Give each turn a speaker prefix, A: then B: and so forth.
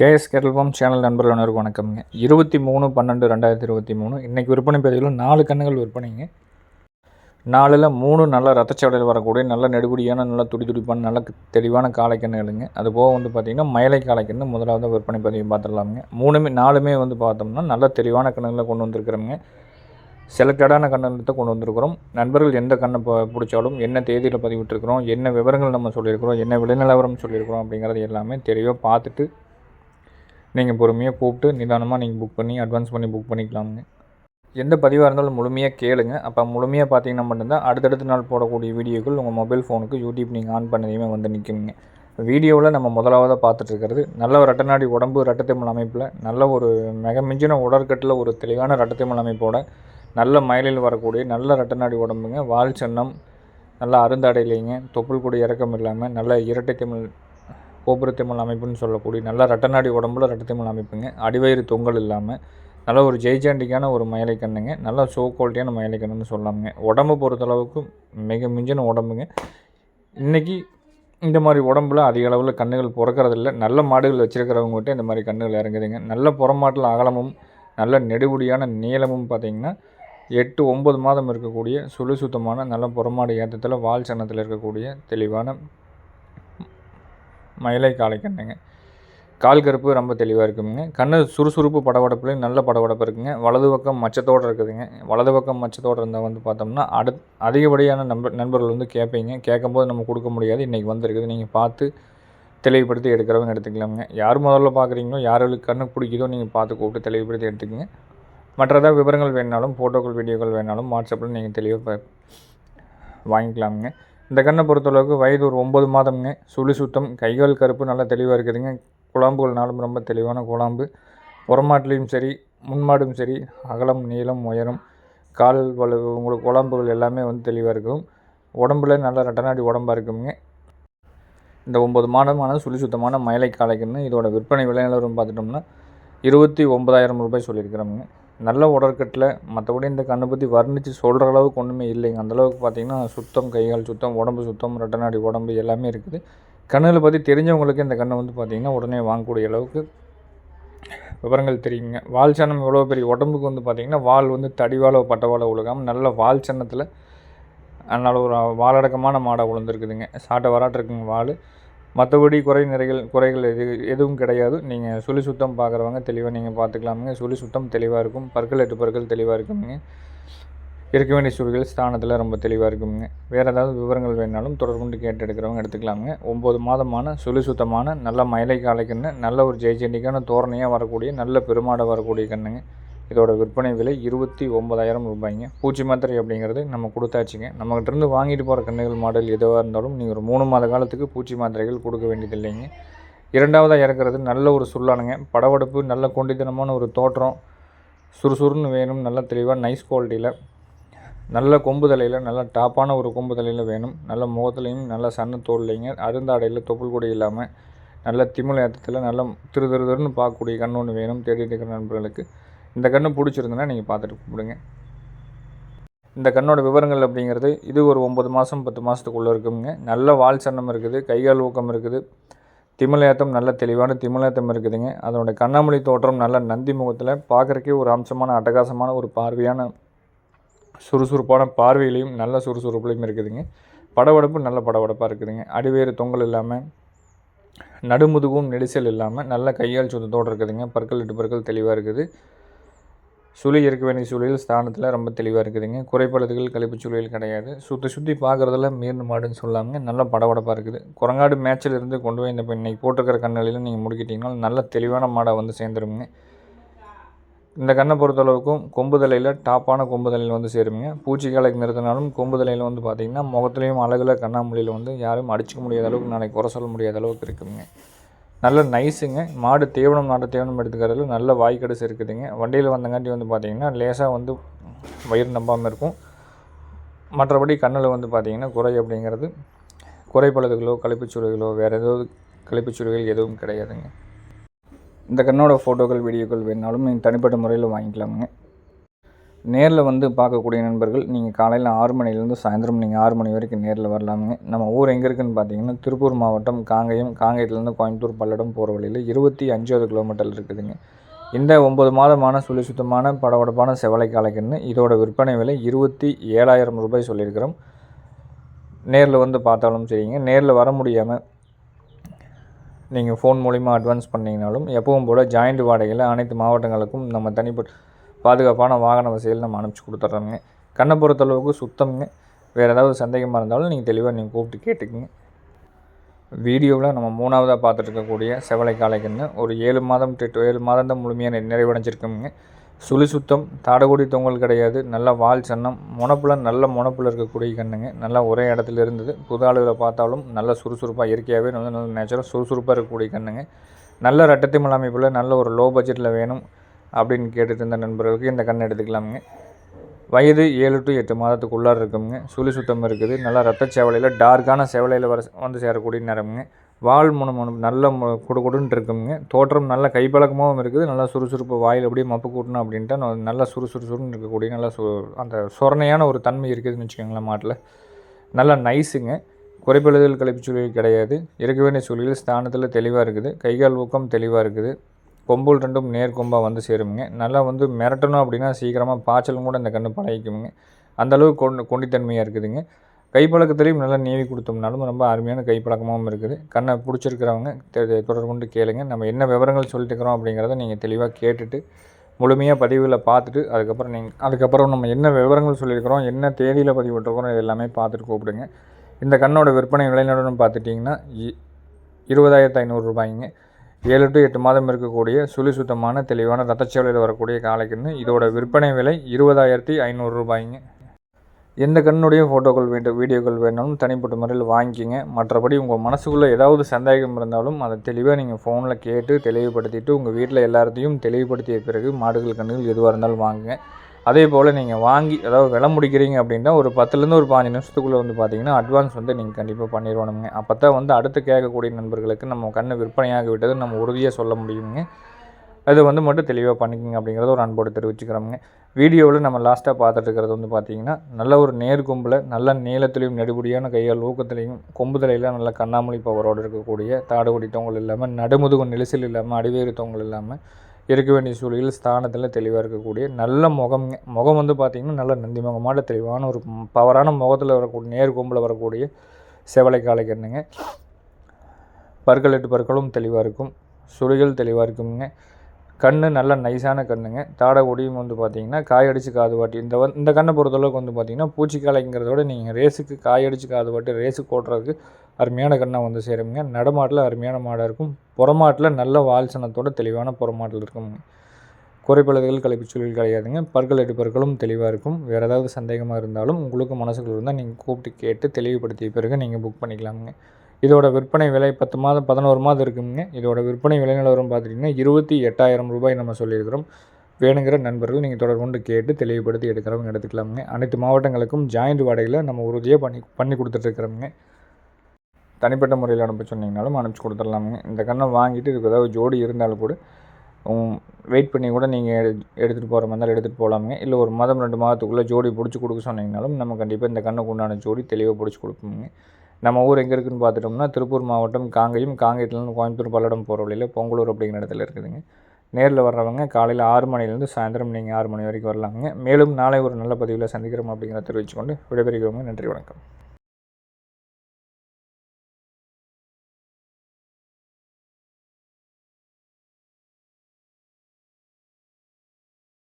A: KS கேட்டல்பாம் channel நண்பர்கள் அனைவருக்கும் வணக்கம்ங்க. இருபத்தி மூணு பன்னெண்டு ரெண்டாயிரத்தி இருபத்தி மூணு. இன்றைக்கி விற்பனை பதிவில் நாலு கண்ணுகள் விற்பனைங்க. நாலில் மூணு நல்ல ரத்தச்சவடையில் வரக்கூடிய நல்ல நெடுபடியான நல்ல துடி துடிப்பான நல்ல தெளிவான காலைக்கண்ணுகளுங்க அது போக வந்து பார்த்திங்கன்னா மயிலை காலைக்கண்ணு முதலாவது விற்பனை பதிவு பார்த்துடலாமுங்க. மூணுமே நாலுமே வந்து பார்த்தோம்னா நல்ல தெளிவான கண்ணுகளை கொண்டு வந்திருக்கிறோங்க செலக்டடான கண்ணத்தை கொண்டு வந்திருக்கிறோம். நண்பர்கள் எந்த கண்ணை ப பிடிச்சாலும் என்ன தேதியில் பதிவிட்டிருக்கிறோம் என்ன விவரங்கள் நம்ம சொல்லியிருக்கிறோம் என்ன விளைநிலவரம் சொல்லியிருக்கிறோம் அப்படிங்கிறது எல்லாமே தெளிவாக பார்த்துட்டு நீங்கள் பொறுமையாக கூப்பிட்டு நிதானமாக நீங்கள் புக் பண்ணி அட்வான்ஸ் பண்ணி புக் பண்ணிக்கலாமுங்க. எந்த பதிவாக இருந்தாலும் முழுமையாக கேளுங்க. அப்போ முழுமையாக பார்த்தீங்கன்னா மட்டும்தான் அடுத்தடுத்த நாள் போடக்கூடிய வீடியோக்கள் உங்கள் மொபைல் ஃபோனுக்கு யூடியூப் நீங்கள் ஆன் பண்ணதையுமே வந்து நிற்குங்க. வீடியோவில் நம்ம முதலாவதாக பார்த்துட்ருக்கிறது நல்ல ஒரு ரெட்டநாடி உடம்பு ரெட்டத்திமல் அமைப்பில் நல்ல ஒரு மிகமிஞ்சின உடற்கட்டில் ஒரு தெளிவான ரெட்டத்திமல் அமைப்போட நல்ல மயிலில் வரக்கூடிய நல்ல ரெட்டநாடி உடம்புங்க வால் சின்னம் நல்ல அருந்தாடையிலைங்க தொப்புள் கூட இறக்கம் இல்லாமல் நல்ல இரட்டைத்தமிழ் கோபுரத்திமல் அமைப்புன்னு சொல்லக்கூடிய நல்ல ரெட்டநாடி உடம்புல ரெட்டத்திமல் அமைப்புங்க. அடிவயிறு தொங்கல் இல்லாமல் நல்ல ஒரு ஜெய்ஜாண்டிக்கான ஒரு மயிலை கண்ணுங்க. நல்ல ஷோ குவாலிட்டியான மயிலை கண்ணுன்னு சொல்லாமுங்க. உடம்பு பொறுத்தளவுக்கு மிக மிஞ்சின உடம்புங்க. இன்றைக்கி இந்த மாதிரி உடம்புல அதிக அளவில் கண்ணுகள் பிறக்கறதில்ல. நல்ல மாடுகள் வச்சுருக்கிறவங்ககிட்ட இந்த மாதிரி கண்ணுகள் இறங்குதுங்க. நல்ல புறமாட்டில் அகலமும் நல்ல நெடுபடியான நீளமும் பார்த்திங்கன்னா எட்டு ஒம்பது மாதம் இருக்கக்கூடிய சுழு சுத்தமான நல்ல புறமாடு ஏற்றத்தில் வால் சன்னத்தில் இருக்கக்கூடிய தெளிவான மயிலை காளை கண்ணுங்க. கால் கருப்பு ரொம்ப தெளிவாக இருக்குங்க. கண்ணு சுறுசுறுப்பு படபடப்புலையும் நல்ல படபடப்பு இருக்குங்க. வலது பக்கம் மச்சத்தோடு இருக்குதுங்க. வலது பக்கம் மச்சத்தோடு இருந்தால் வந்து பார்த்தோம்னா அடு அதிகப்படியான நண்பர் நண்பர்கள் வந்து கேட்பீங்க கேட்கும்போது நம்ம கொடுக்க முடியாது. இன்றைக்கி வந்திருக்குது. நீங்கள் பார்த்து தெளிவுபடுத்தி எடுக்கிறவங்க எடுத்துக்கலாமுங்க. யார் முதல்ல பார்க்குறீங்களோ யாருக்கு கண்ணு பிடிக்குதோ நீங்கள் பார்த்து கூப்பிட்டு தெளிவுபடுத்தி எடுத்துக்கங்க. மற்றதாக விவரங்கள் வேணாலும் ஃபோட்டோக்கள் வீடியோக்கள் வேணாலும் வாட்ஸ்அப்பில் நீங்கள் தெளிவாக வாங்கிக்கலாமுங்க. இந்த கண்ணை பொறுத்தளவுக்கு வயது ஒரு ஒம்பது மாதம்ங்க. சுழி சுத்தம் கைகள் கருப்பு நல்லா தெளிவாக இருக்குதுங்க. குழம்புகள்னாலும் ரொம்ப தெளிவான குழம்பு. புறமாட்டிலையும் சரி முன்மாடும் சரி அகலம் நீளம் உயரம் கால் வலு உங்களுக்கு குழம்புகள் எல்லாமே வந்து தெளிவாக இருக்கும். உடம்புல நல்ல ரெட்டநாடி உடம்பாக இருக்குங்க. இந்த ஒம்பது மாதமான சுழி சுத்தமான மயிலை காளைக்குன்னு இதோட விற்பனை விலை நிலவரம் பார்த்துட்டோம்னா இருபத்தி ஒம்பதாயிரம் ரூபாய் சொல்லியிருக்கிறோமுங்க நல்ல உடற்கட்டில் மற்றபடி இந்த கண்ணை பற்றி வர்ணித்து சொல்கிற அளவுக்கு ஒன்றுமே இல்லைங்க. அந்தளவுக்கு பார்த்திங்கன்னா சுத்தம் கைகால் சுத்தம் உடம்பு சுத்தம் ரெட்டநாடி உடம்பு எல்லாமே இருக்குது. கண்ணுகளை பற்றி தெரிஞ்சவங்களுக்கு இந்த கண்ணை வந்து பார்த்திங்கன்னா உடனே வாங்கக்கூடிய அளவுக்கு விவரங்கள் தெரியுங்க. வால் சன்னம் எவ்வளோ பெரிய உடம்புக்கு வந்து பார்த்திங்கன்னா வால் வந்து தடிவாலோ பட்டவாலோ உழுகாமல் நல்ல வால் சன்னத்தில் அதனால் ஒரு வாலடக்கமான மாடாக உளுந்துருக்குதுங்க. சாட்டை வராட்டிருக்குங்க வால். மற்றபடி குறை நிறைகள் குறைகள் எது எதுவும் கிடையாது. நீங்கள் சுழி சுத்தம் பார்க்குறவங்க தெளிவாக நீங்கள் பார்த்துக்கலாமுங்க. சுழி சுத்தம் தெளிவாக இருக்கும். பற்கள் எட்டு பற்கள் தெளிவாக இருக்குங்க இருக்க வேண்டிய சுழிகள் ஸ்தானத்தில் ரொம்ப தெளிவாக இருக்குங்க வேறு ஏதாவது விவரங்கள் வேணாலும் தொடர்பு கொண்டு கேட்டு எடுக்கிறவங்க எடுத்துக்கலாமுங்க. ஒம்பது மாதமான சுழி சுத்தமான நல்ல மயிலை காலைக்கண்ணு நல்ல ஒரு ஜெய்ஜெண்டிக்கான தோரணையாக வரக்கூடிய நல்ல பெருமாடை வரக்கூடிய கண்ணுங்க. இதோட விற்பனை விலை இருபத்தி ஒம்பதாயிரம் ரூபாய்ங்க. பூச்சி மாத்திரை அப்படிங்கிறது நம்ம கொடுத்தாச்சுங்க. நம்மகிட்டேருந்து வாங்கிட்டு போகிற கண்ணுகள் மாடல் எதுவாக இருந்தாலும் நீங்கள் ஒரு மூணு மாத காலத்துக்கு பூச்சி மாத்திரைகள் கொடுக்க வேண்டியது இல்லைங்க இரண்டாவதாக இறக்குறது நல்ல ஒரு சுல்லானுங்க படவடுப்பு நல்ல கொண்டித்தனமான ஒரு தோற்றம் சுறுசுறுன்னு வேணும் நல்ல தெளிவாக நைஸ் குவாலிட்டியில் நல்ல கொம்பு தலையில் நல்ல டாப்பான ஒரு கொம்பு தலையில் வேணும். நல்ல முகத்துலையும் நல்ல சன்ன தோல்லைங்க. அருந்தாடையில் தொப்புள் கூட இல்லாமல் நல்ல திமிழ் ஏற்றத்தில் நல்ல திரு திரு திருன்னு பார்க்கக்கூடிய கண் ஒன்று வேணும். தேடிட்டு இருக்கிற நண்பர்களுக்கு. இந்த கன்று பிடிச்சிருந்துன்னா நீங்கள் பார்த்துட்டு கூப்பிடுங்க இந்த கண்ணோட விவரங்கள் அப்படிங்கிறது இது ஒரு ஒம்பது மாதம் பத்து மாதத்துக்குள்ளே இருக்குங்க. நல்ல வால் சன்னம் இருக்குது கைகால் ஊக்கம் இருக்குது. திமிழேத்தம் நல்ல தெளிவான திமிழேத்தம் இருக்குதுங்க. அதனுடைய கண்ணாமொழி தோற்றம் நல்ல நந்தி முகத்தில் பார்க்குறக்கே ஒரு அம்சமான அட்டகாசமான ஒரு பார்வையான சுறுசுறுப்பான பார்வையிலையும் நல்ல சுறுசுறுப்புலையும் இருக்குதுங்க. படவடப்பு நல்ல படவடப்பாக இருக்குதுங்க. அடிவேறு தொங்கல் இல்லாமல் நடுமுதுகும் நெரிசல் இல்லாமல் நல்ல கையால் சுத்தத்தோடு இருக்குதுங்க. பற்கள் இட்டு பற்கள் தெளிவாக இருக்குது. சுழி இருக்க வேண்டிய சூழலில் ஸ்தானத்தில் ரொம்ப தெளிவாக இருக்குதுங்க. குறைபாடுகள் கழிப்பு சூழல் கிடையாது. சுற்றி சுற்றி பார்க்குறதுல மீர்ந்து மாடுன்னு சொல்லாமல் நல்ல படபடப்பாக இருக்குது. குரங்காடு மேட்சில் இருந்து கொண்டு போய் இந்த இப்போ இன்றைக்கி போட்டிருக்கிற கண்ணிலையும் நீங்கள் முடிக்கிட்டீங்கன்னா நல்ல தெளிவான மாடாக வந்து சேர்ந்துருங்க இந்த கண்ணை பொறுத்தளவுக்கும் கொம்புதலையில் டாப்பான கொம்புதலையில் வந்து சேருங்க பூச்சிக்காலைக்கு நிறுத்தினாலும் கொம்புதலையில் வந்து பார்த்திங்கன்னா முகத்துலேயும் அழகில் கண்ணாமொழியில் வந்து யாரும் அடிச்சிக்க முடியாத அளவுக்கு நாளைக்கு குறை சொல்ல முடியாத அளவுக்கு இருக்குங்க. நல்ல நைஸுங்க மாடு தீவனம் நாட்டு தீவனம் எடுத்துக்கிறதுல நல்ல வாய்க்கடைசி இருக்குதுங்க. வண்டியில் வந்தங்காட்டி வந்து பார்த்திங்கன்னா லேசாக வந்து வயிறு நம்பாமல் இருக்கும். மற்றபடி கண்ணில் வந்து பார்த்திங்கன்னா குறை அப்படிங்கிறது குறைப்பழுதுகளோ கழிப்புச்சுருகளோ வேறு ஏதாவது கழிப்புச்சுருகள் எதுவும் கிடையாதுங்க. இந்த கண்ணோட ஃபோட்டோக்கள் வீடியோக்கள் வேணாலும் நீங்கள் தனிப்பட்ட முறையில் வாங்கிக்கலாமுங்க. நேரில் வந்து பார்க்கக்கூடிய நண்பர்கள் நீங்கள் காலையில் ஆறு மணிலேருந்து சாயந்தரம் நீங்கள் ஆறு மணி வரைக்கும் நேரில் வரலாமுங்க. நம்ம ஊர் எங்கே இருக்குதுன்னு பார்த்தீங்கன்னா திருப்பூர் மாவட்டம் காங்கேயம் காங்கேயத்துலேருந்து கோயம்புத்தூர் பல்லடம் போகிற வழியில் இருபத்தி அஞ்சாவது கிலோமீட்டர் இருக்குதுங்க. இந்த ஒம்பது மாதமான சுழி சுத்தமான படபடப்பான செவலை காலைக்குன்னு இதோட விற்பனை விலை இருபத்தி ஏழாயிரம் ரூபாய் சொல்லியிருக்கிறோம். நேரில் வந்து பார்த்தாலும் சரிங்க. நேரில் வர முடியாமல் நீங்கள் ஃபோன் மூலிமா அட்வான்ஸ் பண்ணிங்கனாலும் எப்பவும் போல் ஜாயிண்ட் வாடகையில் அனைத்து மாவட்டங்களுக்கும் நம்ம தனிப்பட்ட பாதுகாப்பான வாகன வசதியில் நம்ம அனுப்பிச்சி கொடுத்துட்றோங்க. கண்ணை பொறுத்தளவுக்கு சுத்தம்ங்க. வேறு ஏதாவது சந்தேகமாக இருந்தாலும் நீங்கள் தெளிவாக நீங்கள் கூப்பிட்டு கேட்டுக்குங்க. வீடியோவில் நம்ம மூணாவதாக பார்த்துட்ருக்கக்கூடிய செவலை காளைக்கன்று ஒரு ஏழு மாதம் டு ஏழு மாதம் தான் முழுமையாக நிறைவடைஞ்சிருக்குங்க. சுழி சுத்தம் தாடகுடி தொங்கல் கிடையாது. நல்ல வால் சன்னம் முனப்பில் நல்ல முனப்பில் இருக்கக்கூடிய கண்ணுங்க. நல்லா ஒரே இடத்துல இருந்தது. புது ஆளுகளை பார்த்தாலும் நல்ல சுறுசுறுப்பாக இயற்கையாகவே வந்து நல்ல நேச்சுரல் சுறுசுறுப்பாக இருக்கக்கூடிய கண்ணுங்க. நல்ல ரட்டத்தை அமைப்பில் நல்ல ஒரு லோ பட்ஜெட்டில் வேணும். அப்படின்னு கேட்டுட்டு இருந்த நண்பர்களுக்கு இந்த கண் எடுத்துக்கலாமுங்க. வயது ஏழு டு எட்டு மாதத்துக்குள்ளார இருக்குங்க சுழி சுத்தம் இருக்குது. நல்லா ரத்த சேவலையில் டார்க்கான சேவலையில் வர வந்து சேரக்கூடிய நேரமுங்க. வால் முனை நல்ல கொடு கொடுன்னு இருக்குங்க தோற்றம் நல்ல கைப்பழக்கமாகவும் இருக்குது. நல்லா சுறுசுறுப்பு வாயில் அப்படியே மப்பு கூட்டணும் அப்படின்ட்டு நல்லா சுறுசுறுசுறுன்னு இருக்கக்கூடிய நல்லா சு அந்த சொரணையான ஒரு தன்மை இருக்குதுன்னு வச்சுக்கோங்களேன் மாட்டில். நல்லா நைஸுங்க குறைப்பெழுதல் கழிப்பு சூழல் கிடையாது. இருக்க வேண்டிய சூழலில் ஸ்தானத்தில் தெளிவாக இருக்குது. கைகால் ஊக்கம் தெளிவாக இருக்குது. கொம்புல் ரெண்டும் நேர்கொம்பாக வந்து சேருமுங்க. நல்லா வந்து மிரட்டணும் அப்படின்னா சீக்கிரமாக பாய்ச்சலும் கூட இந்த கன்று பழகிக்குமுங்க. அந்தளவு கொண்டு கொண்டித்தன்மையாக இருக்குதுங்க. கைப்பழக்கத்துலேயும் நல்லா நீவி கொடுத்தோம்னாலும் ரொம்ப அருமையான கைப்பழக்கமாகவும் இருக்குது. கண்ணை பிடிச்சிருக்கிறவங்க தொடர்பு கொண்டு கேளுங்க. நம்ம என்ன விவரங்கள் சொல்லிட்டு இருக்கிறோம் அப்படிங்கிறத நீங்கள் தெளிவாக கேட்டுட்டு முழுமையாக பதிவில் பார்த்துட்டு அதுக்கப்புறம் நீங்கள் அதுக்கப்புறம் நம்ம என்ன விவரங்கள் சொல்லியிருக்கிறோம் என்ன தேதியில் பதிவிட்டுருக்கிறோம் இது எல்லாமே பார்த்துட்டு கூப்பிடுங்க. இந்த கண்ணோட விற்பனை விளைநிலம்னு பார்த்துட்டிங்கன்னா இருபதாயிரத்து ஐநூறுரூபாய்ங்க ஏழு டு எட்டு மாதம் இருக்கக்கூடிய சுழி சுத்தமான தெளிவான ரத்தச்சேவலையில் வரக்கூடிய காளைக்குன்னு இதோட விற்பனை விலை இருபதாயிரத்தி ஐநூறு ரூபாய்ங்க. எந்த கண்ணுடைய ஃபோட்டோக்கள் வேண்டும் வீடியோக்கள் வேணாலும் தனிப்பட்ட முறையில் வாங்கிக்கிங்க. மற்றபடி உங்கள் மனசுக்குள்ளே ஏதாவது சந்தேகம் இருந்தாலும் அதை தெளிவாக நீங்கள் ஃபோனில் கேட்டு தெளிவுபடுத்திட்டு உங்கள் வீட்டில் எல்லாத்தையும் தெளிவுபடுத்திய பிறகு மாடுகள் கண்ணுகள் எதுவாக இருந்தாலும் வாங்குங்க. அதே போல் நீங்கள் வாங்கி அதாவது விலை முடிக்கிறீங்க அப்படின்னா ஒரு பத்துலேருந்து ஒரு பாஞ்சு நிமிஷத்துக்குள்ளே வந்து பார்த்தீங்கன்னா அட்வான்ஸ் வந்து நீங்கள் கண்டிப்பாக பண்ணிடுவானுங்க அப்போ தான் வந்து அடுத்து கேட்கக்கூடிய நண்பர்களுக்கு நம்ம கண்ணு விற்பனையாக விட்டது நம்ம உறுதியாக சொல்ல முடியுங்க. அது வந்து மட்டும் தெளிவாக பண்ணிக்கோங்க அப்படிங்கிறத ஒரு அன்போடு தெரிவிச்சுக்கிறோங்க வீடியோவில் நம்ம லாஸ்ட்டாக பார்த்துட்டு இருக்கிறது வந்து பார்த்திங்கன்னா நல்ல ஒரு நேர்கும்பில் நல்ல நீளத்துலேயும் நெடுபடியான கையால் ஊக்கத்துலேயும் கொம்புதலையில் நல்ல கண்ணாமொழி பவரோடு இருக்கக்கூடிய தாடுகுடி தொங்கல் இல்லாமல் நடுமுதுகு நெரிசல் இல்லாமல் அடிவேறு தொங்கல் இல்லாமல் இருக்க வேண்டிய சூழலில் ஸ்தானத்தில் தெளிவாக இருக்கக்கூடிய நல்ல முகம் முகம் வந்து பார்த்திங்கன்னா நல்ல நந்தி முகமான தெளிவான ஒரு பவரான முகத்தில் வரக்கூடிய நேர் கொம்பில் வரக்கூடிய செவலை காலை கண்ணுங்க. பற்கள் எட்டு பற்களும் தெளிவாக இருக்கும். சுழிகள் தெளிவாக இருக்குங்க. கண் நல்ல நைஸான கண்ணுங்க. தாடை ஒடியும் வந்து பார்த்தீங்கன்னா காயடிச்சு காது வாட்டி. இந்த வந் இந்த கண்ணை பொறுத்தளவுக்கு வந்து பார்த்தீங்கன்னா பூச்சிக்காலைங்கிறத விட நீங்கள் ரேஸுக்கு காயடிச்சு காது வாட்டி ரேஸுக்கு ஓட்டுறதுக்கு அருமையான கண்ணை வந்து சேருங்க நடமாட்டில் அருமையான மாடாக இருக்கும். புறமாட்டில் நல்ல வால்சனத்தோட தெளிவான புறமாட்டில் இருக்குங்க குறைப்பழுதுகள் கழிப்புச்சூழல் கிடையாதுங்க. பற்கள் எடுப்பர்களும் தெளிவாக இருக்கும். வேறு ஏதாவது சந்தேகமாக இருந்தாலும் உங்களுக்கு மனசுக்குள்ள இருந்தால் நீங்கள் கூப்பிட்டு கேட்டு தெளிவுபடுத்திய பிறகு நீங்கள் புக் பண்ணிக்கலாமுங்க. இதோட விற்பனை விலை பத்து மாதம் பதினோரு மாதம் இருக்குங்க. இதோட விற்பனை விலை நிலவரம் பார்த்துட்டிங்கன்னா இருபத்தி எட்டாயிரம் ரூபாய் நம்ம சொல்லியிருக்கிறோம். வேணுங்கிற நண்பர்கள் நீங்கள் தொடர்பு கொண்டு கேட்டு தெளிவுபடுத்தி எடுக்கிறவங்க எடுத்துக்கலாமுங்க. அனைத்து மாவட்டங்களுக்கும் ஜாயிண்ட் வாடகையில் நம்ம உறுதியாக பண்ணி பண்ணி கொடுத்துட்ருக்குறோங்க தனிப்பட்ட முறையில் அனுப்ப சொன்னீங்கனாலும் அனுப்பிச்சி கொடுத்துடலாமுங்க. இந்த கண்ணை வாங்கிட்டு இதுக்கு ஏதாவது ஜோடி இருந்தாலும் கூட வெயிட் பண்ணி கூட நீங்கள் எடுத்துகிட்டு போகிற மாதிரி இருந்தாலும் எடுத்துகிட்டு போகலாமுங்க இல்லை ஒரு மாதம் ரெண்டு மாதத்துக்குள்ளே ஜோடி பிடிச்சி கொடுக்க சொன்னீங்கனாலும் நம்ம கண்டிப்பாக இந்த கண்ணுக்கு உண்டான ஜோடி தெளிவாக பிடிச்சி கொடுப்போங்க நம்ம ஊர் எங்கே இருக்குதுன்னு பார்த்துட்டோம்னா திருப்பூர் மாவட்டம் காங்கேயம் காங்கேயத்துலேருந்து கோயம்புத்தூர் பல்லடம் போகிற வழியில் பொங்கலூர் அப்படிங்கிற இடத்துல இருக்குதுங்க. நேரில் வர்றவங்க காலையில் ஆறு மணிலேருந்து சாயந்தரம் நீங்கள் ஆறு மணி வரைக்கும் வரலாங்க. மேலும் நாளை ஒரு நல்ல பதிவில் சந்திக்கிறோம் அப்படிங்கிறத தெரிவித்துக்கொண்டு விடைபெறுகிறவங்க நன்றி வணக்கம்.